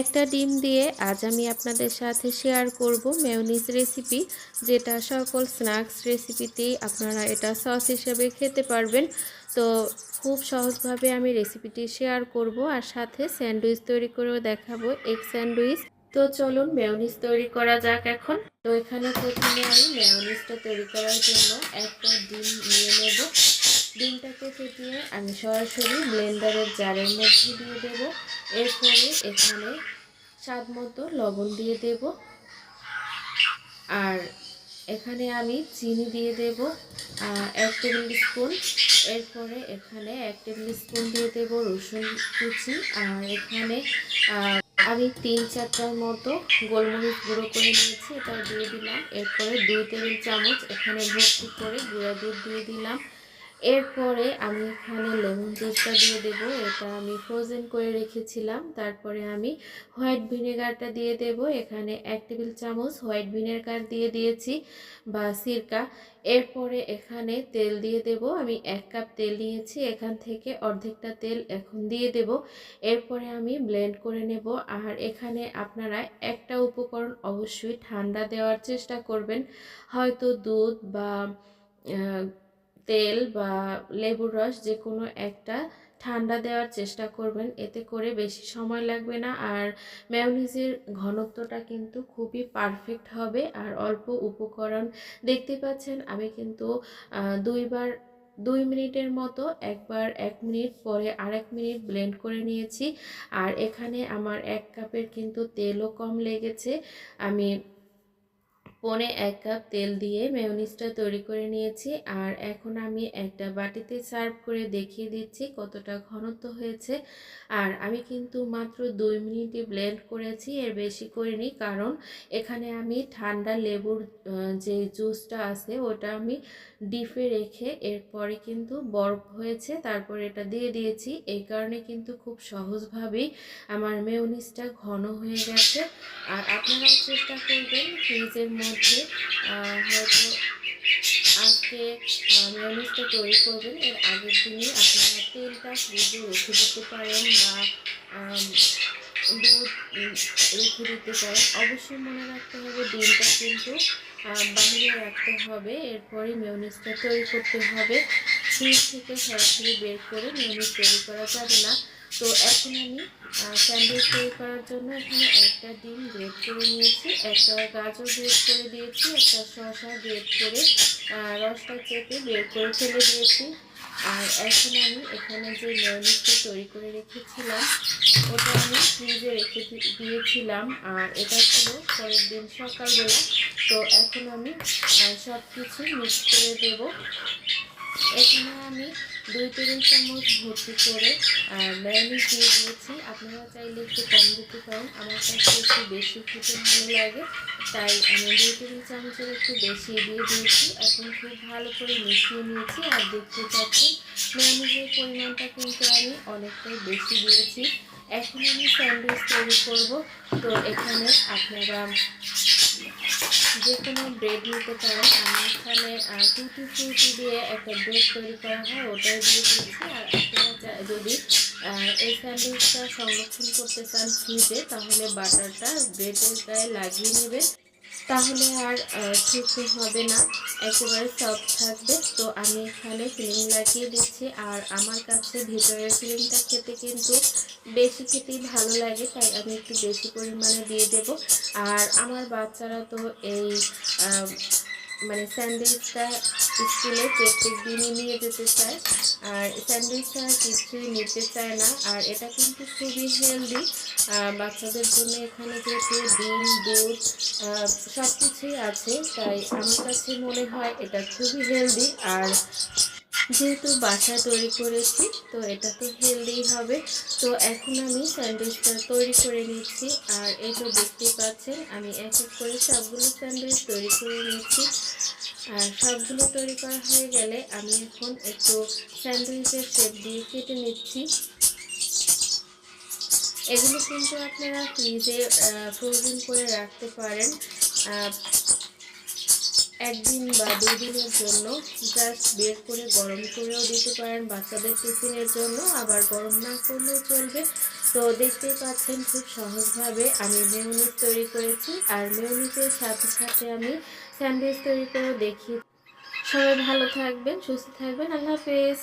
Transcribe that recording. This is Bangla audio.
একটা ডিম দিয়ে আজ আমি আপনাদের সাথে শেয়ার করব মেয়নিজ রেসিপি যেটা সকল স্ন্যাক্স রেসিপিতেই আপনারা এটা সস হিসেবে খেতে পারবেন। তো খুব সহজভাবে আমি রেসিপিটি শেয়ার করব আর সাথে স্যান্ডউইচ তৈরি করেও দেখাবো এক স্যান্ডউইচ তো চলুন মেয়নিজ তৈরি করা যাক এখন। তো এখানে প্রথমে আমি মেয়নিজটা তৈরি করার জন্য একটা ডিম নিয়ে নেব। ডিমটাকে ফেটিয়ে আমি সরাসরি ব্লেন্ডারের জারের মধ্যে দিয়ে দেব। এরপরে এখানে স্বাদ মতো লবণ দিয়ে দেব। আর এখানে আমি চিনি দিয়ে দেব। এক টেবিল স্পুন। এরপরে এখানে এক টেবিল স্পুন দিয়ে দেব রসুন কুচি। আর এখানে আমি তিন চারটার মতো গোলমরিচ গুঁড়ো করে নিয়েছি এটা দিয়ে দিলাম। এরপরে দুই টেবিল চামচ এখানে ভর্তি করে গুঁড়া দুধ দিয়ে দিলাম। এরপরে আমি এখানে লেমন জুসটা দিয়ে দেব, এটা আমি ফ্রোজেন করে রেখেছিলাম। তারপরে আমি হোয়াইট ভিনেগারটা দিয়ে দেব, এখানে এক টেবিল চামচ হোয়াইট ভিনেগার দিয়ে দিয়েছি বা সিরকা। এরপরে এখানে তেল দিয়ে দেব, আমি এক কাপ তেল নিয়েছি, এখান থেকে অর্ধেকটা তেল এখন দিয়ে দেব। এরপরে আমি ব্লেন্ড করে নেব, আর এখানে আপনারা একটা উপকরণ অবশ্যই ঠান্ডা দেওয়ার চেষ্টা করবেন। হয়তো দুধ বা তেল বা লেবুর রস যে কোনো একটা ঠান্ডা দেওয়ার চেষ্টা করবেন। এতে করে বেশি সময় লাগবে না। আর ম্যাওনিজের ঘনত্বটা কিন্তু খুবই পারফেক্ট হবে। আর অল্প উপকরণ দেখতে পাচ্ছেন, আমি কিন্তু দুইবার, দুই মিনিটের মতো একবার এক মিনিট, পরে আরেক মিনিট ব্লেন্ড করে নিয়েছি। আর এখানে আমার এক কাপের কিন্তু তেলও কম লেগেছে। আমি পনে এক কাপ তেল দিয়ে মেয়নিজটা তৈরি করে নিয়েছি। আর এখন আমি একটা বাটিতে সার্ভ করে দেখিয়ে দিচ্ছি কতটা ঘনত্ব হয়েছে। আর আমি কিন্তু মাত্র দুই মিনিটে ব্লেন্ড করেছি, এর বেশি করিনি। কারণ এখানে আমি ঠান্ডা লেবুর যে জুসটা আছে ওটা আমি ডিপে রেখে এরপরে কিন্তু বরফ হয়েছে, তারপর এটা দিয়ে দিয়েছি। এই কারণে কিন্তু খুব সহজভাবেই আমার মেয়নিজটা ঘন হয়ে গেছে। আর আপনারা চেষ্টা করবেন ফ্রিজের মধ্যে হয়তো আজকে মেয়নিজটা তৈরি করবেন। এর আগের দিনই আপনারা তেলটা ফ্রিজে রেখে দিতে পারেন বা দুধ রেখে দিতে পারেন। অবশ্যই মনে রাখতে হবে, ডিমটা কিন্তু বাহিরে রাখতে হবে। এরপরে মেয়নিজটা তৈরি করতে হবে। ফ্রিজ থেকে সরাসরি বের করে মেয়নিজ তৈরি করা যাবে না। তো এখন আমি স্যান্ডউইচ তৈরি করার জন্য এখানে একটা ডিম গ্রেড করে নিয়েছি, একটা গাজর গ্রেড করে দিয়েছি, একটা শসা গ্রেড করে রসটা চেপে বের করে ফেলে দিয়েছি। আর এখন আমি এখানে যে মেয়নিজটা তৈরি করে রেখেছিলাম, ওটা আমি ফ্রিজে রেখে দিয়েছিলাম। আর এটা ছিল পরের দিন সকালবেলা। তো এখন আমি সব কিছু মিক্স করে দেব। এখানে আমি দুই টেবিল চামচ ভর্তি করে ম্যায়োনিজ দিয়ে দিয়েছি। আপনারা চাইলে একটু কম দিতে পারেন। আমার কাছে একটু বেশি খেতে ভালো লাগে, তাই আমি দুই টেবিল চামচের একটু বেশি দিয়ে দিয়েছি। এখন খুব ভালো করে মিশিয়ে নিয়েছি আর দেখতে পাচ্ছি ম্যায়োনিজের পরিমাণটা কিন্তু আমি অনেকটাই বেশি দিয়েছি। এখন আমি স্যান্ডউইচ তৈরি করব। তো এখানে আপনারা যে কোনো ব্রেড নিতে পারেন। আমি এখানে টুটি ফ্রুটি দিয়ে একটা ব্রেড তৈরি করা হয়, ওটাই দিয়ে দিয়েছি আর আপনারা যদি এই স্যান্ডউইচটা সংরক্ষণ করতে চান ফ্রিজে তাহলে বাটারটা ব্রেডের গায়ে লাগিয়ে নেবেন। তাহলে আর কিছু হবে না। একেবারে সফট থাকবে। তো আমি এখানে ফিলিং লাগিয়ে দিচ্ছি। আর আমার কাছে ভিতরের ফিলিংটা খেতে কিন্তু বেশি খেতেই ভালো লাগে, তাই আমি একটু বেশি পরিমাণে দিয়ে দেব। আর আমার বাচ্চারা তো এই মানে স্যান্ডউইচটা স্কুলে প্রত্যেক দিনই নিয়ে যেতে চায়। আর স্যান্ডউইচটা কিছুই নিতে চায় না। আর এটা কিন্তু খুবই হেলদি। বাচ্চাদের জন্য এখানে যেহেতু ডিম, দুধ সব কিছুই আছে, তাই আমার কাছে মনে হয় এটা খুবই হেলদি। আর যেহেতু বাসা তৈরি করেছি, তো এটা তো হেলদি হবে। তো এখন আমি স্যান্ডউইচটা তৈরি করে নিচ্ছি। আর এই তো দেখতেই পাচ্ছেন, আমি এক এক করে সবগুলো স্যান্ডউইচ তৈরি করে নিচ্ছি। আর সবগুলো তৈরি করা হয়ে গেলে আমি এখন একটু স্যান্ডউইচের শেপ দিয়ে কেটে নিচ্ছি। এগুলো কিন্তু আপনারা ফ্রিজে ফ্রোজেন করে রাখতে পারেন। একদিন বা দুই দিনের জন্য জাস্ট বের করে গরম করেও দিতে পারেন বাচ্চাদের টিফিনের জন্য, আবার গরম না করলেও চলবে। তো দেখতেই পাচ্ছেন খুব সহজভাবে আমি মেয়নিজ তৈরি করেছি, আর মেয়নিজের সাথে সাথে আমি স্যান্ডউইচ তৈরি করেও দেখি সবাই ভালো থাকবেন, সুস্থ থাকবেন, আল্লাহ হাফেজ।